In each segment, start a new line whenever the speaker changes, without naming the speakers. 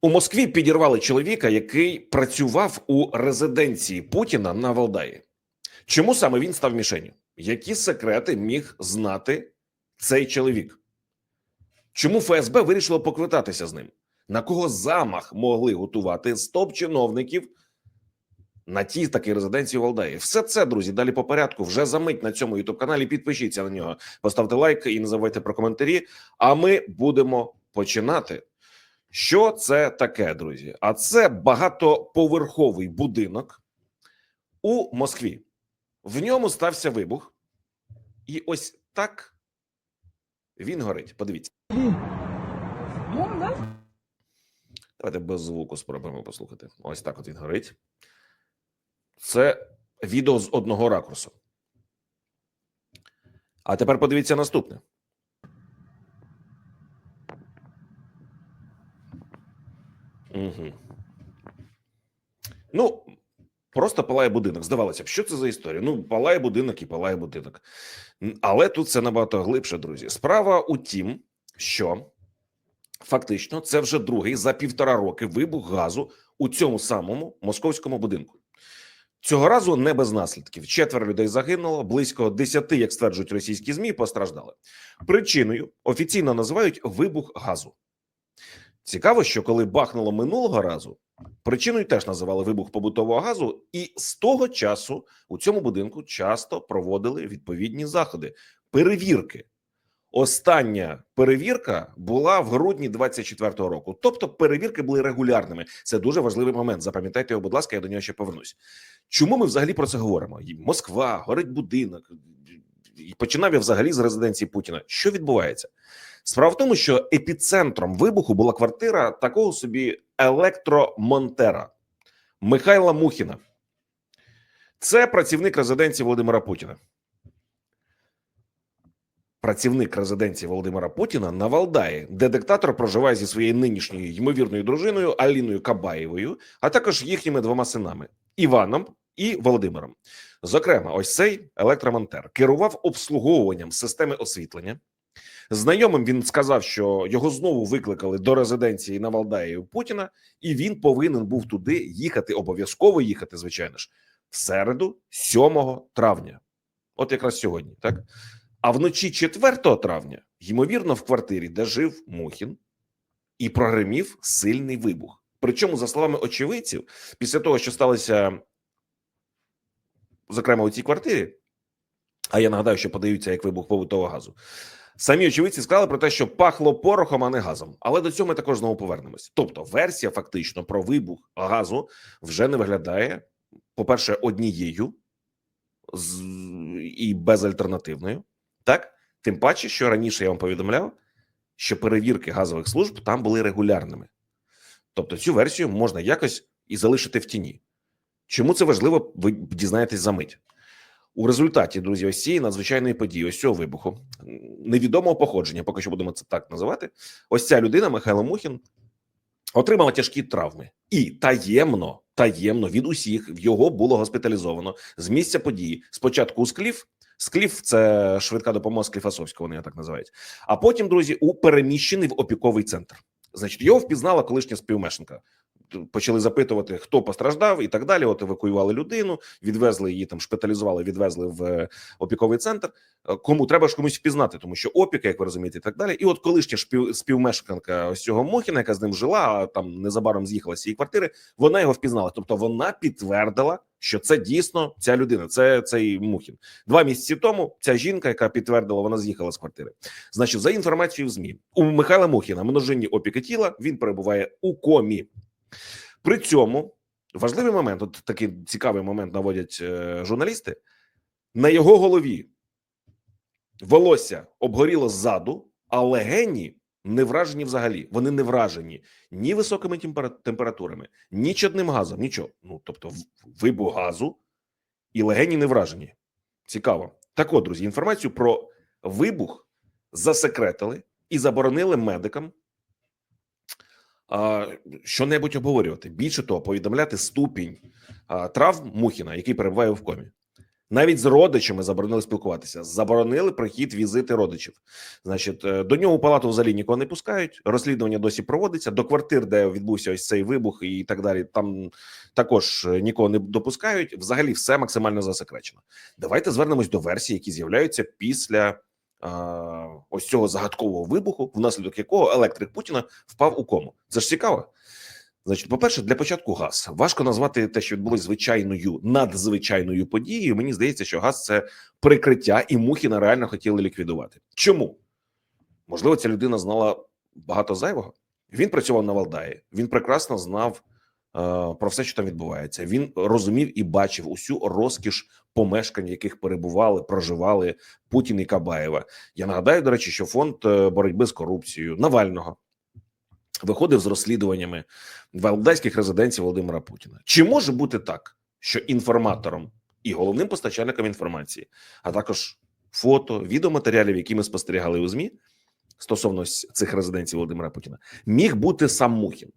У Москві підірвали чоловіка, який працював у резиденції Путіна на Валдаї. Чому саме він став мішенью? Які секрети міг знати цей чоловік? Чому ФСБ вирішило поквитатися з ним? На кого замах могли готувати з топ-чиновників на тій такій резиденції Валдаї? Все це, друзі, далі по порядку. Вже за мить на цьому ютуб каналі. Підпишіться на нього, поставте лайк і не забувайте про коментарі. А ми будемо починати. Що це таке, друзі? А це багатоповерховий будинок у Москві. В ньому стався вибух, і ось так він горить. Подивіться. Давайте без звуку спробуємо послухати. Ось так от він горить. Це відео з одного ракурсу. А тепер подивіться наступне. Угу. Ну, просто палає будинок. Здавалося б, що це за історія? Ну, палає будинок і палає будинок. Але тут це набагато глибше, друзі. Справа у тім, що фактично це вже другий за півтора роки вибух газу у цьому самому московському будинку. Цього разу не без наслідків. Четверо людей загинуло, близько десяти, як стверджують російські змі, постраждали. Причиною офіційно називають вибух газу. Цікаво, що коли бахнуло минулого разу, причиною теж називали вибух побутового газу, і з того часу у цьому будинку часто проводили відповідні заходи, перевірки. Остання перевірка була в грудні 24-го року. Тобто перевірки були регулярними. Це дуже важливий момент. Запам'ятайте його, будь ласка, я до нього ще повернусь. Чому ми взагалі про це говоримо? Москва, горить будинок. Починав я взагалі з резиденції Путіна. Що відбувається? Справа в тому, що епіцентром вибуху була квартира такого собі електромонтера Михайла Мухіна. Це працівник резиденції Володимира Путіна. Працівник резиденції Володимира Путіна на Валдаї, де диктатор проживає зі своєю нинішньою ймовірною дружиною Аліною Кабаєвою, а також їхніми двома синами Іваном і Володимиром. Зокрема, ось цей електромонтер керував обслуговуванням системи освітлення. Знайомим він сказав, що його знову викликали до резиденції на Валдаї у Путіна, і він повинен був туди їхати, обов'язково їхати, звичайно ж, в середу, 7 травня. От якраз сьогодні, так? А вночі 4 травня, ймовірно, в квартирі, де жив Мухін, і прогремів сильний вибух. Причому, за словами очевидців, після того, що сталося, зокрема, у цій квартирі, а я нагадаю, що подаються як вибух побутового газу. Самі очевидці сказали про те, що пахло порохом, а не газом. Але до цього ми також знову повернемось. Тобто, версія фактично про вибух газу вже не виглядає, по-перше, однією з... і безальтернативною. Так, тим паче, що раніше я вам повідомляв, що перевірки газових служб там були регулярними. Тобто, цю версію можна якось і залишити в тіні. Чому це важливо, ви дізнаєтесь за мить. У результаті, друзі, ось цієї надзвичайної події, ось цього вибуху, невідомого походження, поки що будемо це так називати. Ось ця людина, Михайло Мухін, отримала тяжкі травми і таємно, таємно від усіх його було госпіталізовано з місця події. Спочатку у Скліф, Скліф це швидка допомога Скліфасовського, вони так називають. А потім, друзі, у переміщений в опіковий центр. Значить, його впізнала колишня співмешканка. Почали запитувати, хто постраждав, і так далі. От евакуювали людину, відвезли її там, шпиталізували, відвезли в е, опіковий центр. Е, Кому треба ж комусь впізнати, тому що опіка, як ви розумієте, і так далі. І от колишня шпів, співмешканка ось цього Мохіна, яка з ним жила, а там незабаром з'їхала з цієї квартири, вона його впізнала. Тобто вона підтвердила, що це дійсно ця людина, це цей Мухін. Два місяці тому ця жінка, яка підтвердила, вона з'їхала з квартири. Значить, за інформацією в змі у Михайла Мухіна множинні опіки тіла він перебуває у комі. При цьому важливий момент, от такий цікавий момент наводять е, журналісти. На його голові волосся обгоріло ззаду, а легені не вражені взагалі. Вони не вражені ні високими температурами, ні чадним газом, нічого. Ну тобто, вибух газу і легені не вражені. Цікаво. Так от, друзі, інформацію про вибух засекретили і заборонили медикам що-небудь обговорювати. Більше того, повідомляти ступінь травм Мухіна, який перебуває в комі. Навіть з родичами заборонили спілкуватися, заборонили прихід візити родичів. Значить, е, до нього у палату взагалі нікого не пускають. Розслідування досі проводиться. До квартир, де відбувся ось цей вибух, і так далі. Там також е, нікого не допускають. Взагалі, все максимально засекречено. Давайте звернемось до версій, які з'являються після ось цього загадкового вибуху, внаслідок якого електрик Путіна впав у кому. Це ж цікаво. Значить, по-перше, для початку газ важко назвати те, що відбулось звичайною надзвичайною подією. Мені здається, що газ це прикриття, і Мухіна реально хотіли ліквідувати. Чому? Можливо, ця людина знала багато зайвого. Він працював на Валдаї, він прекрасно знав про все, що там відбувається. Він розумів і бачив усю розкіш помешкань, в яких перебували, проживали Путін і Кабаєва. Я нагадаю, до речі, що фонд е, боротьби з корупцією Навального виходив з розслідуваннями валдайських резиденцій Володимира Путіна. Чи може бути так, що інформатором і головним постачальником інформації, а також фото, відеоматеріалів, які ми спостерігали у змі стосовно цих резиденцій Володимира Путіна, міг бути сам Мухін?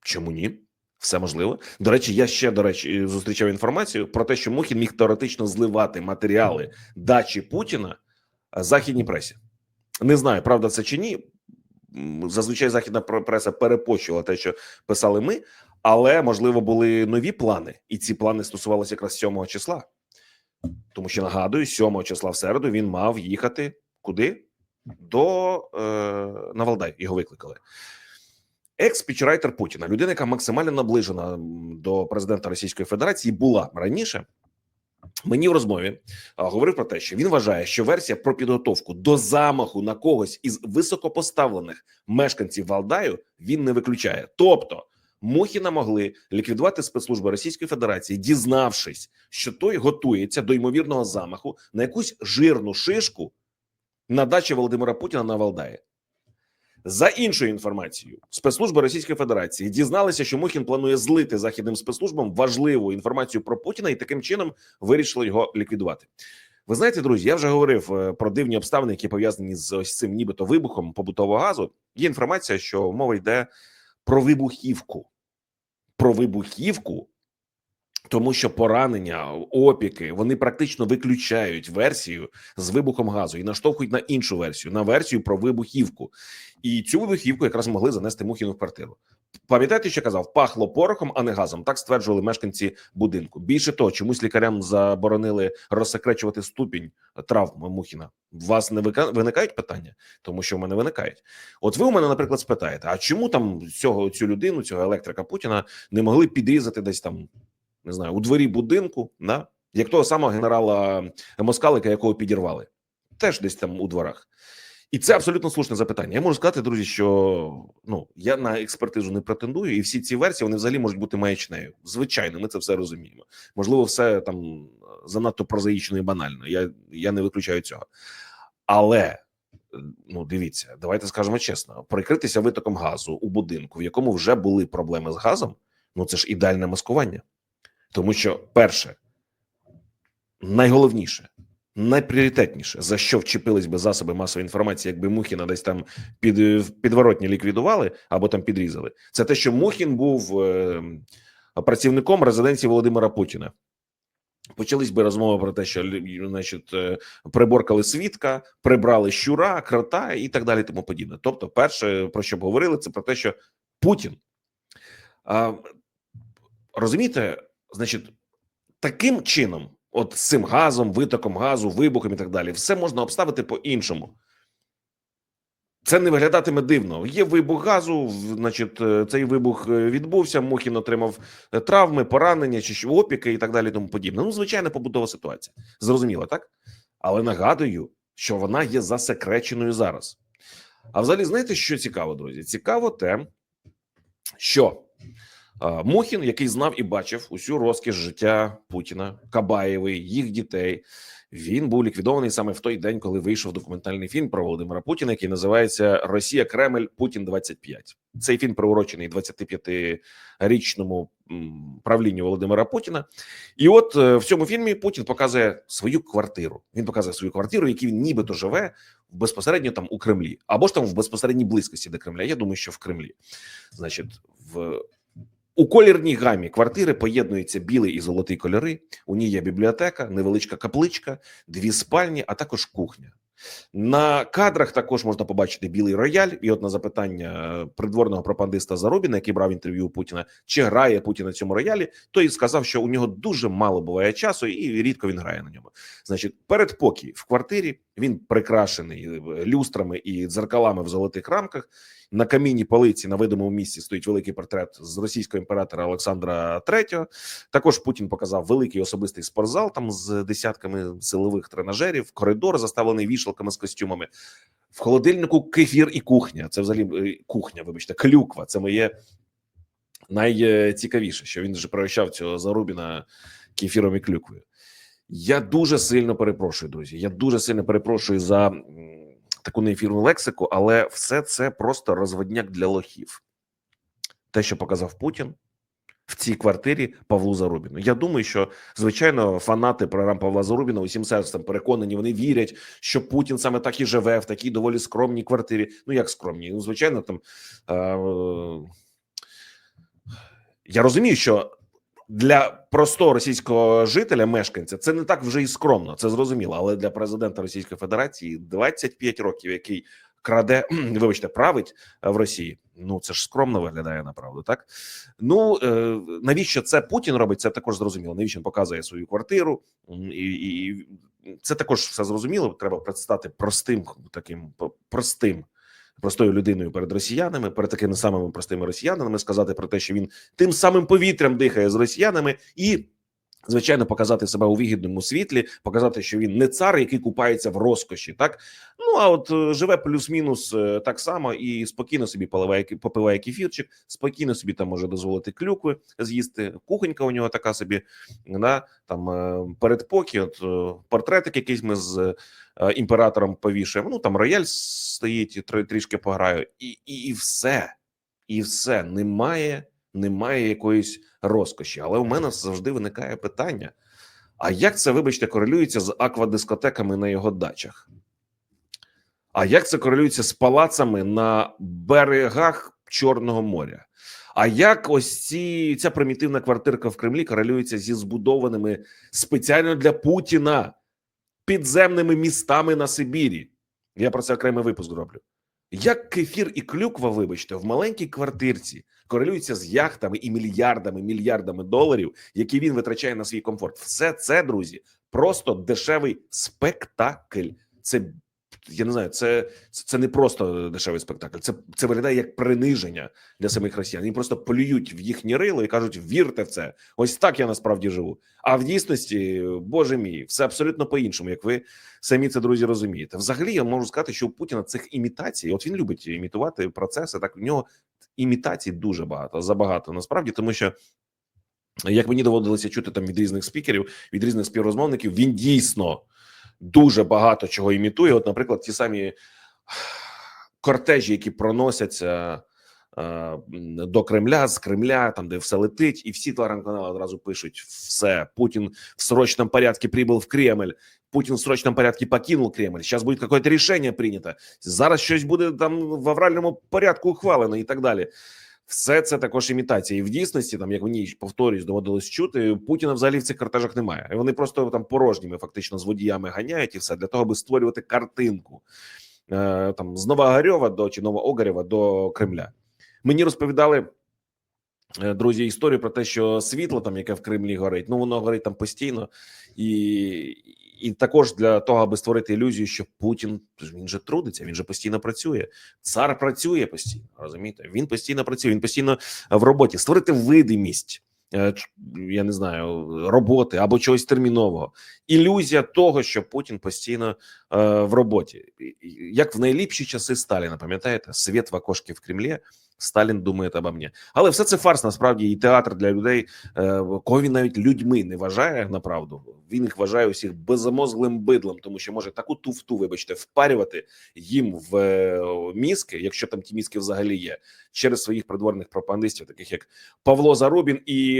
Чому ні? Все можливо. До речі, я ще до речі зустрічав інформацію про те, що Мухін міг теоретично зливати матеріали дачі Путіна західній пресі. Не знаю, правда це чи ні. Зазвичай західна пр- преса перепощувала те, що писали ми, але можливо були нові плани, і ці плани стосувалися якраз 7 числа. Тому що нагадую, 7 числа в середу він мав їхати куди? До е, на Валдай. Його викликали. Екс-пічрайтер Путіна, людина, яка максимально наближена до президента Російської Федерації, була раніше. Мені в розмові а, говорив про те, що він вважає, що версія про підготовку до замаху на когось із високопоставлених мешканців Валдаю він не виключає. Тобто Мухіна могли ліквідувати спецслужби Російської Федерації, дізнавшись, що той готується до ймовірного замаху на якусь жирну шишку на дачі Володимира Путіна на Валдаї. За іншою інформацією, спецслужби Російської Федерації дізналися, що Мухін планує злити західним спецслужбам важливу інформацію про Путіна і таким чином вирішили його ліквідувати. Ви знаєте, друзі, я вже говорив е, про дивні обставини, які пов'язані з ось цим, нібито вибухом побутового газу. Є інформація, що мова йде про вибухівку. Про вибухівку, тому що поранення, опіки вони практично виключають версію з вибухом газу і наштовхують на іншу версію, на версію про вибухівку. І цю вибухівку якраз могли занести Мухіну в квартиру. Пам'ятаєте, що казав? Пахло порохом, а не газом. Так стверджували мешканці будинку. Більше того, чомусь лікарям заборонили розсекречувати ступінь травм Мухіна. У вас не виникають питання, тому що в мене виникають. От ви у мене, наприклад, спитаєте: а чому там цього цю людину, цього електрика Путіна, не могли підрізати десь там, не знаю, у дворі будинку, да? як того самого генерала Москалика, якого підірвали, теж десь там у дворах. І це абсолютно слушне запитання. Я можу сказати, друзі, що ну я на експертизу не претендую, і всі ці версії вони взагалі можуть бути маячнею. Звичайно, ми це все розуміємо. Можливо, все там занадто прозаїчно і банально. Я, я не виключаю цього. Але е, ну дивіться, давайте скажемо чесно: прикритися витоком газу у будинку, в якому вже були проблеми з газом. Ну це ж ідеальне маскування, тому що перше, найголовніше, найпріоритетніше, за що вчепились би засоби масової інформації, якби Мухіна десь там під підворотні ліквідували або там підрізали, це те, що Мухін був е, працівником резиденції Володимира Путіна. Почались би розмови про те, що значить, е, приборкали свідка, прибрали щура, крота і так далі, тому подібне. Тобто, перше про що б говорили, це про те, що Путін а, розумієте, значить, таким чином, от з цим газом, витоком газу, вибухом і так далі, все можна обставити по-іншому. Це не виглядатиме дивно. Є вибух газу, значить, е, цей вибух е, відбувся. Мухін отримав е, травми, поранення чи опіки і так далі, тому подібне. Ну, звичайна побутова ситуація. Зрозуміло, так? Але нагадую, що вона є засекреченою зараз. А взагалі, знаєте, що цікаво, друзі? Цікаво те, що Мухін, який знав і бачив усю розкіш життя Путіна, Кабаєвої, їх дітей. Він був ліквідований саме в той день, коли вийшов документальний фільм про Володимира Путіна, який називається Росія Кремль Путін 25 Цей фільм приурочений 25-річному правлінню Володимира Путіна. І от е, в цьому фільмі Путін показує свою квартиру. Він показує свою квартиру, в він нібито живе безпосередньо там у Кремлі, або ж там в безпосередній близькості до Кремля. Я думаю, що в Кремлі. Значить, в У колірній гамі квартири поєднуються білий і золотий кольори. У ній є бібліотека, невеличка капличка, дві спальні, а також кухня. На кадрах також можна побачити білий рояль. І от на запитання е, придворного пропагандиста Зарубіна, який брав інтерв'ю у Путіна, чи грає Путін на цюому роялі, той сказав, що у нього дуже мало буває часу, і рідко він грає на ньому. Значить, передпокій в квартирі він прикрашений е, люстрами і дзеркалами в золотих рамках. На камінній полиці на видимому місці стоїть великий портрет з російського імператора Олександра III. Також Путін показав великий особистий спортзал там з десятками силових тренажерів, коридор заставлений вішалками з костюмами. В холодильнику кефір і кухня. Це взагалі е, кухня, вибачте, клюква. Це моє найцікавіше, що він вже пригощав цього Зарубіна кефіром і клюквою. Я дуже сильно перепрошую, друзі. Я дуже сильно перепрошую за таку неефірну лексику, але все це просто розводняк для лохів. Те, що показав Путін в цій квартирі Павлу Зарубіну. Я думаю, що звичайно фанати програм Павла Зарубіна усім серцем переконані, вони вірять, що Путін саме так і живе в такій доволі скромній квартирі. Ну як скромній? Ну, звичайно, там е- я розумію, що для простого російського жителя, мешканця, це не так вже і скромно, це зрозуміло. Але для президента Російської Федерації 25 років, який краде, вибачте, править е, в Росії. Ну це ж скромно виглядає направду, так ну е, навіщо це Путін робить? Це також зрозуміло. Навіщо він показує свою квартиру, і, і це також все зрозуміло. Треба предстати простим таким простим. Простою людиною перед росіянами, перед такими самими простими росіянами, сказати про те, що він тим самим повітрям дихає з росіянами, і звичайно показати себе у вигідному світлі, показати, що він не цар, який купається в розкоші, так а от е, живе плюс-мінус е, так само і спокійно собі поливає попиває кефірчик, спокійно собі там може дозволити клюкви з'їсти. Кухонька у нього така собі, да, там е, передпокій, от портретик якийсь ми з імператором повішаємо. Ну там рояль стоїть, тр- трішки пограю, і, і, і все, і все немає немає якоїсь розкоші. Але у мене завжди виникає питання: а як це, вибачте, корелюється з аквадискотеками на його дачах? А як це корелюється з палацами на берегах Чорного моря? А як ось ці ця примітивна квартирка в Кремлі корелюється зі збудованими спеціально для Путіна підземними містами на Сибірі? Я про це окремий випуск роблю. Як кефір і клюква, вибачте, в маленькій квартирці корелюється з яхтами і мільярдами, мільярдами доларів, які він витрачає на свій комфорт. Все це, друзі, просто дешевий спектакль. Це я не знаю, це, це, не просто дешевий спектакль. Це, це виглядає як приниження для самих росіян. Вони просто полюють в їхнє рило і кажуть: вірте в це. Ось так я насправді живу. А в дійсності, боже мій, все абсолютно по-іншому, як ви самі це друзі розумієте. Взагалі, я можу сказати, що у Путіна цих імітацій, от він любить імітувати процеси. Так в нього імітацій дуже багато, забагато насправді, тому що. Як мені доводилося чути там від різних спікерів, від різних співрозмовників, він дійсно дуже багато чого імітує. От, наприклад, ті самі кортежі, які проносяться е, до Кремля з Кремля, там де все летить, і всі телеграм-канали одразу пишуть: все, Путін в срочном порядке прибув в Кремль. Путін в срочном порядке покинул Кремль. Сейчас буде какое-то рішення прийнято. Зараз щось буде там в авральному порядку ухвалено і так далі. Все це також імітація. І в дійсності, там як мені повторюсь, доводилось чути, Путіна взагалі в цих картежах немає. Вони просто там порожніми, фактично, з водіями ганяють і все для того, аби створювати картинку е, там з Новоогарьова до чи Новоогарєва до Кремля. Мені розповідали. е, Друзі, історію про те, що світло там, яке в Кремлі горить, ну воно горить там постійно, і, і також для того, аби створити ілюзію, що Путін він же трудиться, він же постійно працює. Цар працює постійно, розумієте? Він постійно працює, він постійно в роботі. Створити видимість, е, я не знаю, роботи або чогось термінового. Ілюзія того, що Путін постійно е, в роботі, як в найліпші часи Сталіна, пам'ятаєте? Світ в окошки в Кремлі. Сталін думає обо мені. Але все це фарс насправді і театр для людей, е, кого він навіть людьми не вважає направду. Він їх вважає усіх безмозглим бидлом, тому що може таку туфту, вибачте, впарювати їм в е, мізки, якщо там ті мізки взагалі є, через своїх придворних пропагандистів, таких як Павло Зарубін і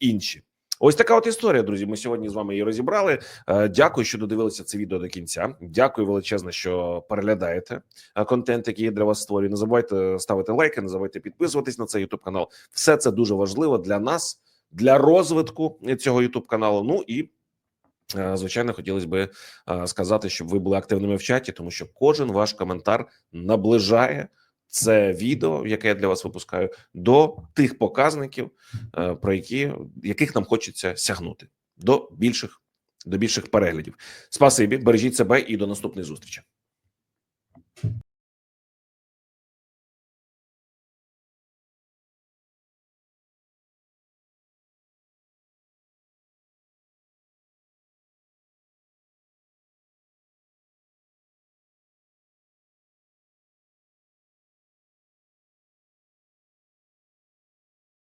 інші. Ось така от історія, друзі. Ми сьогодні з вами її розібрали. Е, Дякую, що додивилися це відео до кінця. Дякую величезне, що переглядаєте е, контент, який я для вас створюю. Не забувайте ставити лайки, не забувайте підписуватись на цей YouTube канал. Все це дуже важливо для нас, для розвитку цього YouTube каналу. Ну і е, звичайно, хотілося би сказати, щоб ви були активними в чаті, тому що кожен ваш коментар наближає це відео, яке я для вас випускаю, до тих показників, е, про які яких нам хочеться сягнути до більших до більших переглядів. Спасибі, бережіть себе і до наступної зустрічі.